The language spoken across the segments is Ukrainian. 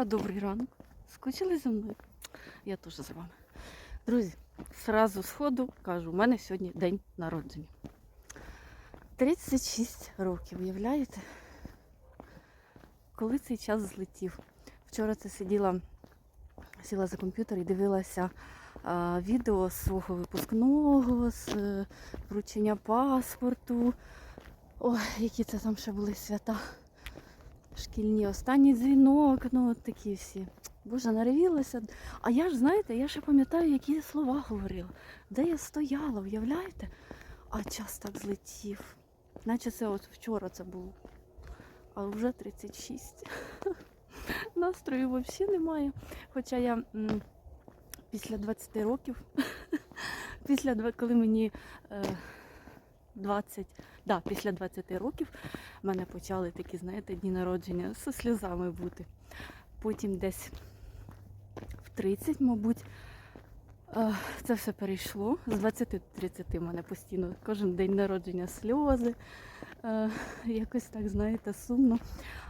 А добрий ранок. Скучили за мною? Я теж за вами. Друзі, зразу з ходу кажу, у мене сьогодні день народження. 36 років, уявляєте? Коли цей час злетів? Вчора це сиділа, сіла за комп'ютер і дивилася а, відео з свого випускного, з е, вручення паспорту. Ой, які це там ще були свята. Шкільні, останній дзвінок, ну от такі всі. Боже, наревілася. А я ж, знаєте, я ще пам'ятаю, які слова говорила, де я стояла, уявляєте? А час так злетів. Наче це от вчора це було. А вже 36. Настрою взагалі немає. Хоча я після 20 років, після коли мені е, 20, да, після 20 років в мене почали такі, знаєте, дні народження зі сльозами бути. Потім десь в 30, мабуть, е, це все перейшло. З 20 до 30 в мене постійно кожен день народження сльози. Е, Якось так, знаєте, сумно.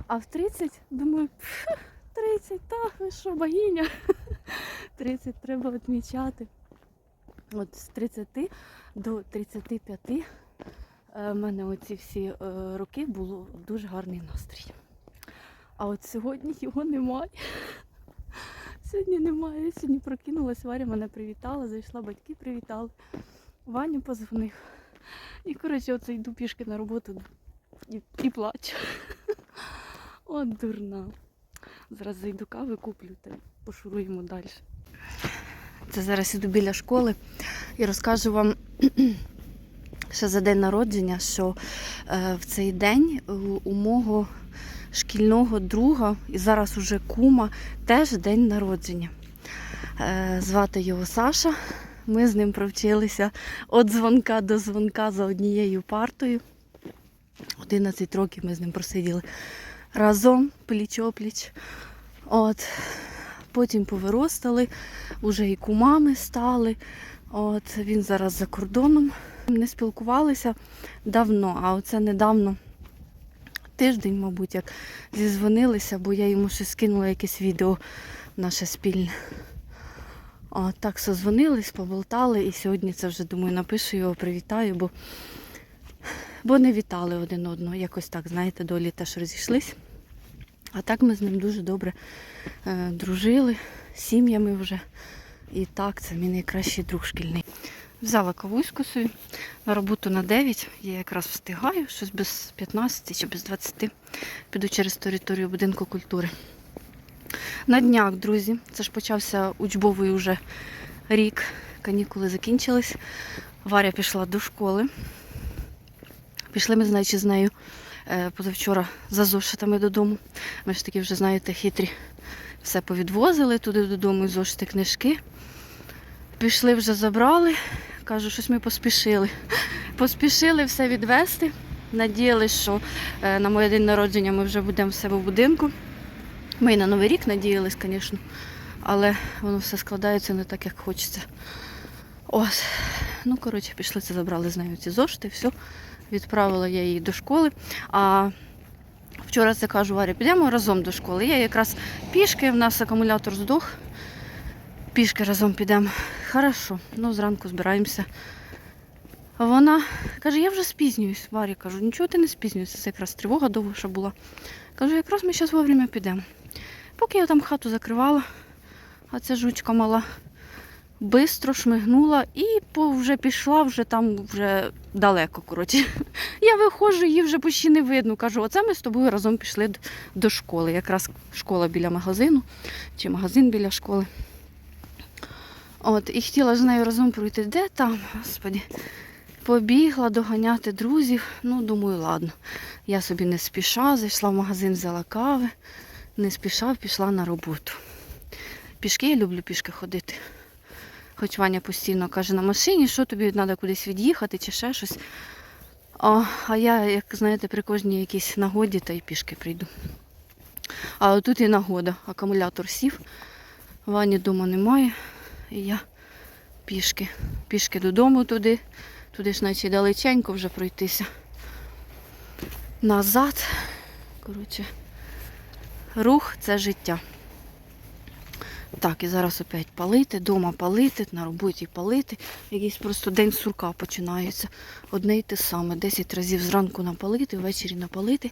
А в 30, думаю, 30, так, ви що, богиня? 30 треба відмічати. От з 30 до 35 е, в мене оці всі е, роки було дуже гарний настрій. А от сьогодні його немає. Сьогодні немає. Сьогодні прокинулась, Варя мене привітала, зайшла, батьки привітали. Ваня позвонив. І коротше, оце йду пішки на роботу і, і плачу. От дурна. Зараз зайду кави куплю та пошуруємо далі. Це зараз іду біля школи і розкажу вам ще за день народження, що е, в цей день у, у мого шкільного друга і зараз уже кума теж день народження. Е, звати його Саша. Ми з ним провчилися від дзвонка до дзвонка за однією партою. 11 років ми з ним просиділи разом, пліч-опліч. От. Потім повиростали, вже і кумами стали. От. Він зараз за кордоном. Не спілкувалися давно, а оце недавно, тиждень, мабуть, як зізвонилися, бо я йому ще скинула якесь відео наше спільне. О, так созвонились, поболтали, і сьогодні це вже думаю напишу його, привітаю, бо, бо не вітали один одного. Якось так, знаєте, долі теж розійшлись. А так ми з ним дуже добре е, дружили, сім'ями вже. І так, це мій найкращий друг шкільний. Взяла кавуську собі на роботу на 9. Я якраз встигаю, щось без 15 чи без 20. Піду через територію будинку культури. На днях, друзі, це ж почався учбовий уже рік. Канікули закінчились. Варя пішла до школи. Пішли ми, значить, з нею е, позавчора за зошитами додому. Ми ж таки вже, знаєте, хитрі. Все повідвозили туди додому, зошити книжки. Пішли вже забрали. Кажу, щось ми поспішили. Поспішили все відвести. Надіялись, що е, на моє день народження ми вже будемо в себе в будинку. Ми і на Новий рік надіялись, звісно, але воно все складається не так, як хочеться. Ось. Ну, коротше, пішли це, забрали з нею ці зошити, все. Відправила я її до школи. А вчора це кажу, Варя, підемо разом до школи. Я якраз пішки, в нас акумулятор здох. Пішки разом підемо. Хорошо, ну зранку збираємося. Вона каже, я вже спізнююсь. Варі кажу, нічого ти не спізнюєшся, це якраз тривога довша була. Кажу, якраз ми зараз вовремя підемо. Поки я там хату закривала, а ця жучка мала бистро шмигнула і вже пішла, вже там вже далеко. коротше. Я виходжу, її вже почти не видно. Кажу, оце ми з тобою разом пішли до школи. Якраз школа біля магазину, чи магазин біля школи. От, і хотіла з нею разом пройти. Де там, господі? Побігла доганяти друзів. Ну, думаю, ладно. Я собі не спіша, зайшла в магазин, взяла кави, не спіша, пішла на роботу. Пішки я люблю пішки ходити. Хоч Ваня постійно каже на машині, що тобі треба кудись від'їхати чи ще щось. А, а я, як знаєте, при кожній якійсь нагоді та й пішки прийду. А отут і нагода. Акумулятор сів, Вані вдома немає. І я пішки. Пішки додому туди. Туди ж наче далеченько вже пройтися. Назад. Коротше, рух це життя. Так, і зараз опять палити, дома палити, на роботі палити. Якийсь просто день сурка починається. Одне й те саме. 10 разів зранку напалити, ввечері напалити,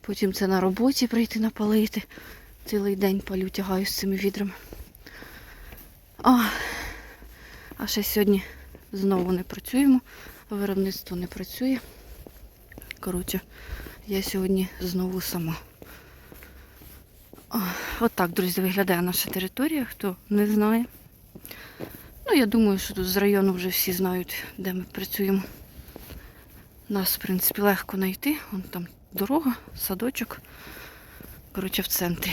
потім це на роботі прийти напалити. Цілий день палю тягаю з цими відрами. А, а ще сьогодні знову не працюємо. Виробництво не працює. Коротше, я сьогодні знову сама. О, Отак, друзі, виглядає наша територія, хто не знає. Ну, я думаю, що тут з району вже всі знають, де ми працюємо. Нас, в принципі, легко знайти. Вон там дорога, садочок. Коротше, в центрі.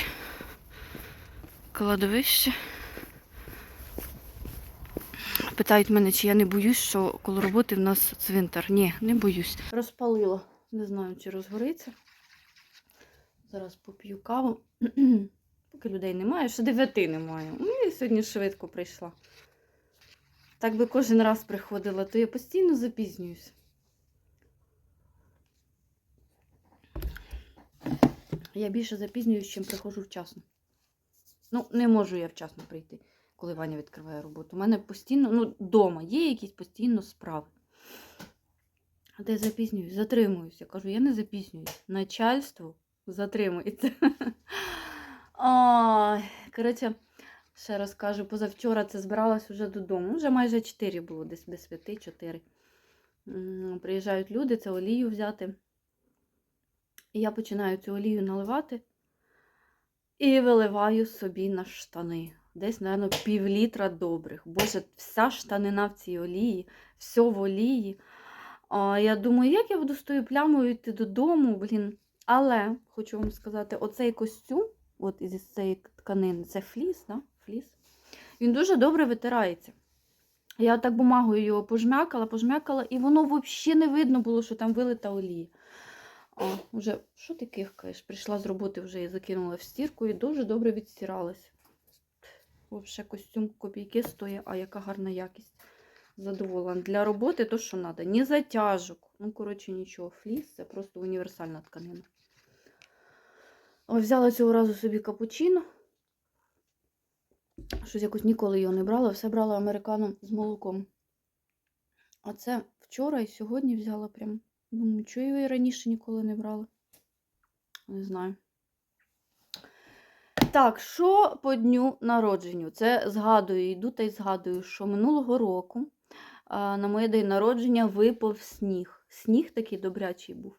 Кладовище. Питають мене, чи я не боюсь, що коло роботи в нас цвинтар. Ні, не боюсь. Розпалила. Не знаю, чи розгориться. Зараз поп'ю каву. Поки людей немає, ще дев'яти немає. Ну, я сьогодні швидко прийшла. Так би кожен раз приходила, то я постійно запізнююсь. Я більше запізнююсь, чим приходжу вчасно. Ну, не можу я вчасно прийти, коли Ваня відкриває роботу. У мене постійно, ну, вдома є якісь постійно справи. А де запізнююсь? Затримуюсь. Я кажу, я не запізнююсь. Начальство затримується. Коротше, ще раз кажу, позавчора це збиралась уже додому. Вже майже 4 було, десь без 5-4. Приїжджають люди, це олію взяти. І я починаю цю олію наливати і виливаю собі на штани. Десь, мабуть, пів літра добрих. Боже, вся штанина в цій олії, все в олії. А я думаю, як я буду з тою плямою йти додому, блін. Але хочу вам сказати, оцей костюм, от із цієї тканини, це фліс, да? фліс, він дуже добре витирається. Я так бумагою його пожмякала, пожмякала, і воно взагалі не видно було, що там вилита олія. А, вже, що ти кихкаєш? Прийшла з роботи, вже і закинула в стірку і дуже добре відстиралась. Взагалі костюм копійки стоїть, а яка гарна якість. Задоволена. Для роботи то, що треба. Ні затяжок. Ну, коротше, нічого. Фліс це просто універсальна тканина. Ось взяла цього разу собі капучино. Щось якось ніколи його не брала. Все брала американо з молоком. А це вчора і сьогодні взяла прям. Думаю, чого я і раніше ніколи не брала. Не знаю. Так, що по дню народженню? Це згадую, йду та й згадую, що минулого року на моє день народження випав сніг. Сніг такий добрячий був.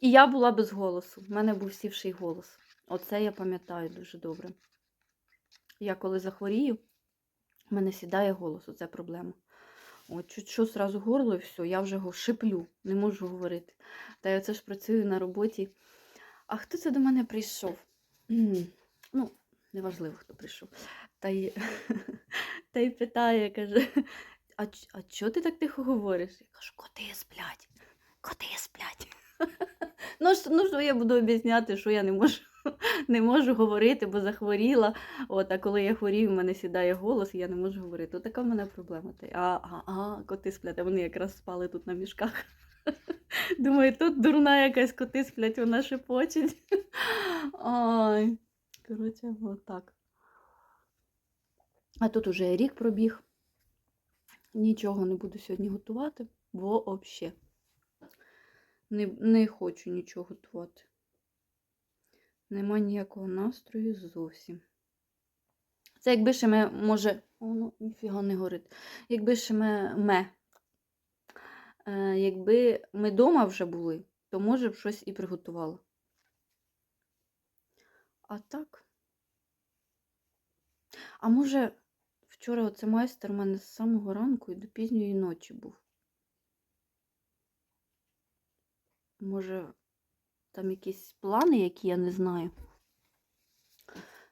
І я була без голосу. У мене був сівший голос. Оце я пам'ятаю дуже добре. Я коли захворію, в мене сідає голос, оце проблема. От чуть що зразу горло і все, я вже його шиплю, не можу говорити. Та я оце ж працюю на роботі. А хто це до мене прийшов? Ну, неважливо, хто прийшов. Та й, та й питає, каже, а, а чого ти так тихо говориш? Я кажу, коти сплять, коти сплять. Ну, що, ну, що я буду об'ясняти, що я не можу, не можу говорити, бо захворіла. От, а коли я хворію, в мене сідає голос, і я не можу говорити. От така в мене проблема. А, а, а, коти сплять, а вони якраз спали тут на мішках. Думаю, тут дурна якась коти сплять, вона шепочить. Ой. Коротше, отак. А тут уже рік пробіг. Нічого не буду сьогодні готувати, бо взагалі не, не хочу нічого готувати. Нема ніякого настрою зовсім. Це якби ще ми, може, о, ну, ніфіга не горить. Якби ще ми, ме, е, якби ми вдома вже були, то може б щось і приготувала. А так. А може, вчора оце майстер у мене з самого ранку і до пізньої ночі був. Може, там якісь плани, які я не знаю.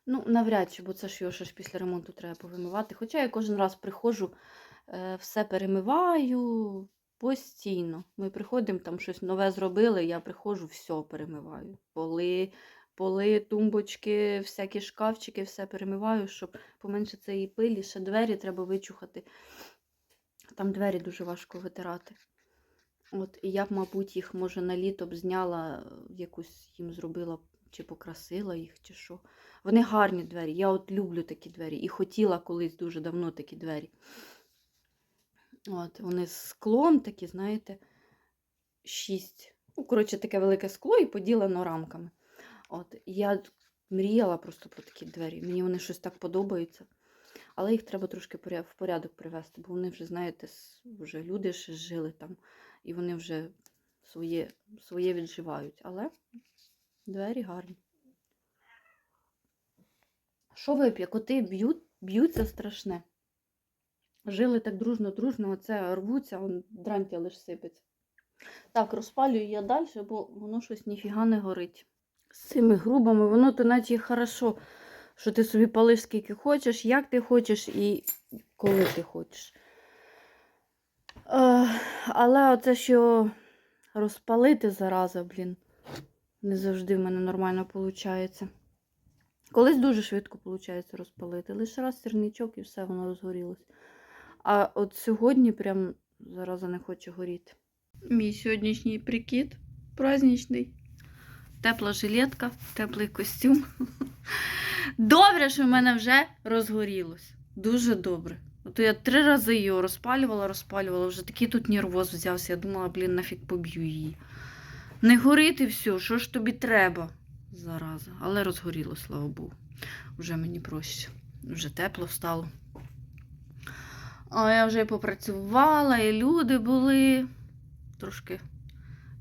Ну, навряд чи, бо це ж його ще ж після ремонту треба повимивати. Хоча я кожен раз приходжу, е, все перемиваю постійно. Ми приходимо, там щось нове зробили, я приходжу, все перемиваю. Поли, поли, тумбочки, всякі шкафчики, все перемиваю, щоб поменше цієї пилі, ще двері треба вичухати. Там двері дуже важко витирати. От, і я б, мабуть, їх, може, на літо б зняла, якусь їм зробила чи покрасила їх, чи що. Вони гарні двері. Я от люблю такі двері. І хотіла колись дуже давно такі двері. От, вони з склом такі, знаєте, шість. Ну, коротше, таке велике скло і поділено рамками. От, я мріяла просто про такі двері. Мені вони щось так подобаються. Але їх треба трошки в порядок привести, бо вони вже, знаєте, вже люди ще жили там, і вони вже своє, своє відживають. Але двері гарні. Що вип'є? Коти б'ють, б'ються страшне. Жили так дружно-дружно, оце рвуться, он дрантя лиш сипеться. Так, розпалюю я далі, бо воно щось ніфіга не горить. З цими грубами, воно то наче хорошо, що ти собі палиш скільки хочеш, як ти хочеш і коли ти хочеш. Е, але оце що розпалити зараза, блін, не завжди в мене нормально виходить. Колись дуже швидко виходить розпалити. Лише раз сірничок і все, воно розгорілось. А от сьогодні прям зараза не хоче горіти. Мій сьогоднішній прикид праздничний. Тепла жилетка, теплий костюм. Добре, що в мене вже розгорілось. Дуже добре. Ото я три рази його розпалювала, розпалювала, вже такий тут нервоз взявся. Я думала, блін, нафіг поб'ю її. Не горить і все, що ж тобі треба? Зараза. Але розгоріло, слава Богу. Вже мені проще. Вже тепло стало. А я вже і попрацювала, і люди були. Трошки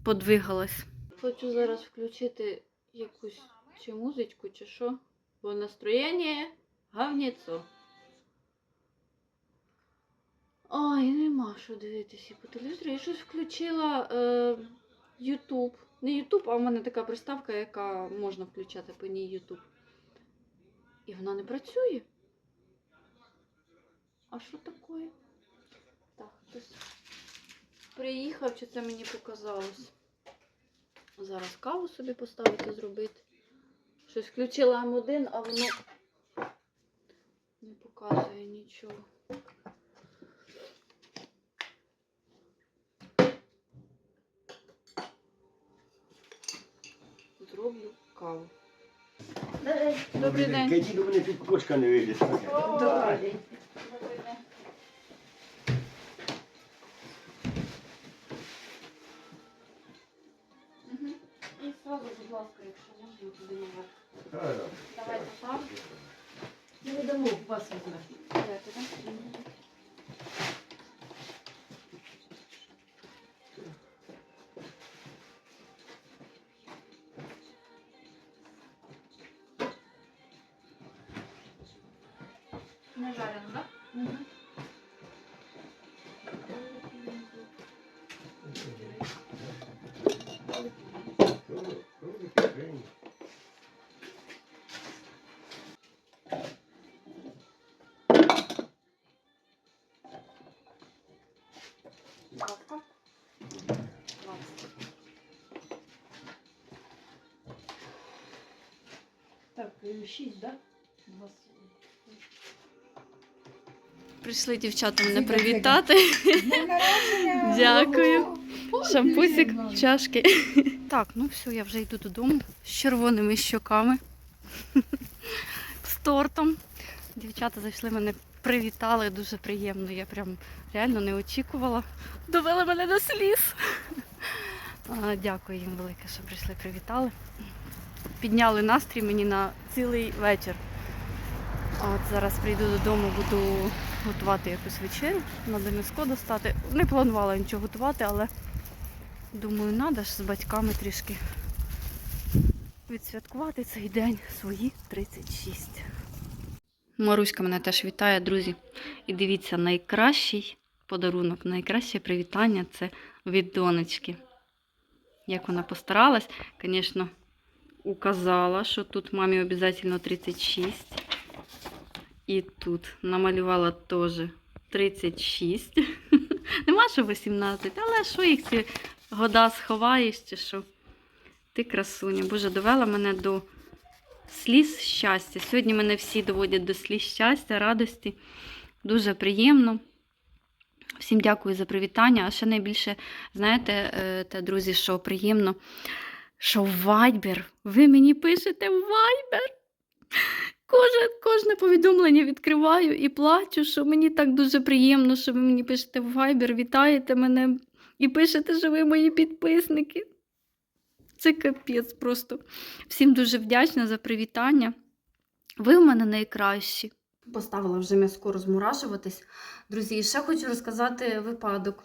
подвигалась. Хочу зараз включити якусь чи музичку, чи що. Бо настроєння гавніцо. Ой, нема що дивитися по телевізору. Я щось включила е, YouTube. Не YouTube, а в мене така приставка, яка можна включати по ній YouTube. І вона не працює. А що таке? Так, хтось приїхав, чи це мені показалось. Зараз каву собі поставити, зробити. Щось включила М1, а воно не показує нічого. Зроблю каву. Добрий день. Які до мене тут кошка не вийде. Добрий день. Будь ласка, якщо можна, туди наверх. Давайте так. Не відомо, вас візьме. Давайте, так? Не жарено, так? Будь Так, е, шість, да? У вас Прийшли дівчата мене привітати. Дякую. Шампусик, чашки. Так, ну все, я вже йду додому з червоними щоками. З тортом. Дівчата зайшли мене привітали, дуже приємно. Я прям реально не очікувала. Довели мене до сліз. Дякую їм велике, що прийшли, привітали. Підняли настрій мені на цілий вечір. От зараз прийду додому, буду готувати якусь вечерю. Надо м'яско достати. Не планувала нічого готувати, але думаю, треба ж з батьками трішки відсвяткувати цей день свої 36. Маруська мене теж вітає, друзі. І дивіться, найкращий подарунок, найкраще привітання це від донечки. Як вона постаралась, звісно, указала, що тут мамі обов'язково 36. І тут намалювала теж 36. Нема що 18, але що їх ці года сховаєш чи що? Ти красуня. Боже, довела мене до сліз щастя. Сьогодні мене всі доводять до сліз щастя, радості. Дуже приємно. Всім дякую за привітання. А ще найбільше, знаєте, е, те, друзі, що приємно, що в Viber, ви мені пишете в Viber. Кожне, кожне повідомлення відкриваю і плачу, що мені так дуже приємно, що ви мені пишете в Viber, вітаєте мене і пишете, що ви мої підписники. Це капець просто. Всім дуже вдячна за привітання. Ви в мене найкращі. Поставила вже м'язко розморажуватись. Друзі, ще хочу розказати випадок.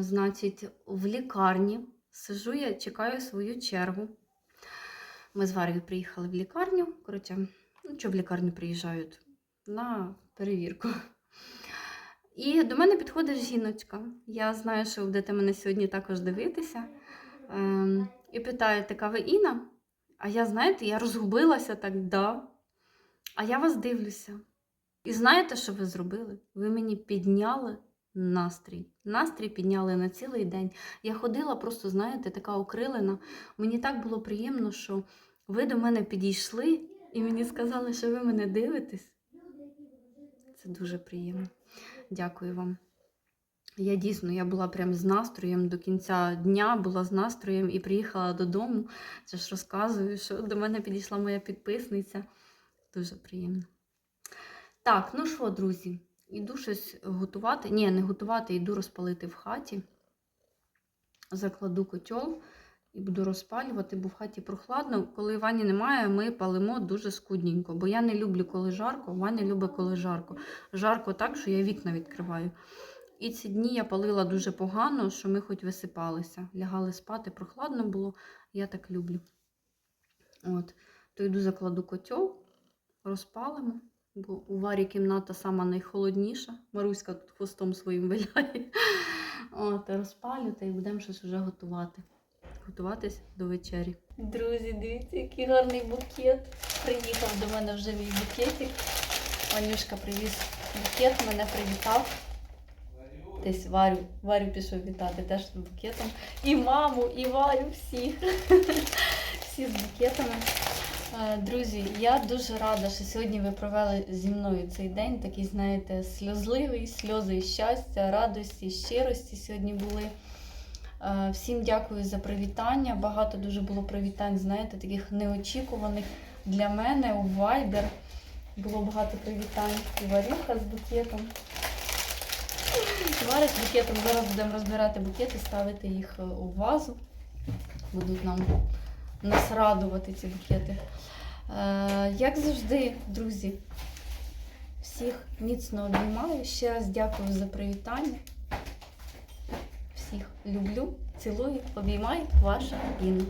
Значить, в лікарні сижу я, чекаю свою чергу. Ми з Варею приїхали в лікарню. Коротше, ну, що в лікарню приїжджають? На перевірку. І до мене підходить жіночка. Я знаю, що будете мене сьогодні також дивитися. Ем, і питає, така ви Інна? А я, знаєте, я розгубилася так, да. А я вас дивлюся. І знаєте, що ви зробили? Ви мені підняли настрій. Настрій підняли на цілий день. Я ходила просто, знаєте, така окрилена. Мені так було приємно, що ви до мене підійшли і мені сказали, що ви мене дивитесь. Це дуже приємно. Дякую вам. Я дійсно я була прям з настроєм до кінця дня, була з настроєм і приїхала додому. Це ж розказую, що до мене підійшла моя підписниця. Дуже приємно. Так, ну що, друзі, іду щось готувати. Ні, не готувати, йду розпалити в хаті. Закладу котел і буду розпалювати, бо в хаті прохладно. Коли Вані немає, ми палимо дуже скудненько, бо я не люблю, коли жарко, Ваня любить, коли жарко. Жарко так, що я вікна відкриваю. І ці дні я палила дуже погано, що ми хоч висипалися. Лягали спати, прохладно було, я так люблю. От, то йду закладу котел, розпалимо, бо у Варі кімната сама найхолодніша. Маруська тут хвостом своїм виляє. От, розпалю та й будемо щось вже готувати. Готуватись до вечері. Друзі, дивіться, який гарний букет. Приїхав до мене вже мій букетик. Ванюшка привіз букет, мене привітав. Десь Варю, Варю пішов вітати теж з букетом. І маму, і Варю, всіх. Всі з букетами. Е, Друзі, я дуже рада, що сьогодні ви провели зі мною цей день. Такий, знаєте, сльозливий, сльози щастя, радості, щирості сьогодні були. Е, Всім дякую за привітання. Багато дуже було привітань, знаєте, таких неочікуваних для мене у Viber. Було багато привітань. І Варюха з букетом. Варя з букетом. Зараз будемо розбирати букети, ставити їх е, у вазу. Будуть нам нас радувати ці букети. Е, як завжди, друзі, всіх міцно обіймаю. Ще раз дякую за привітання. Всіх люблю, цілую, обіймаю, ваша Інна.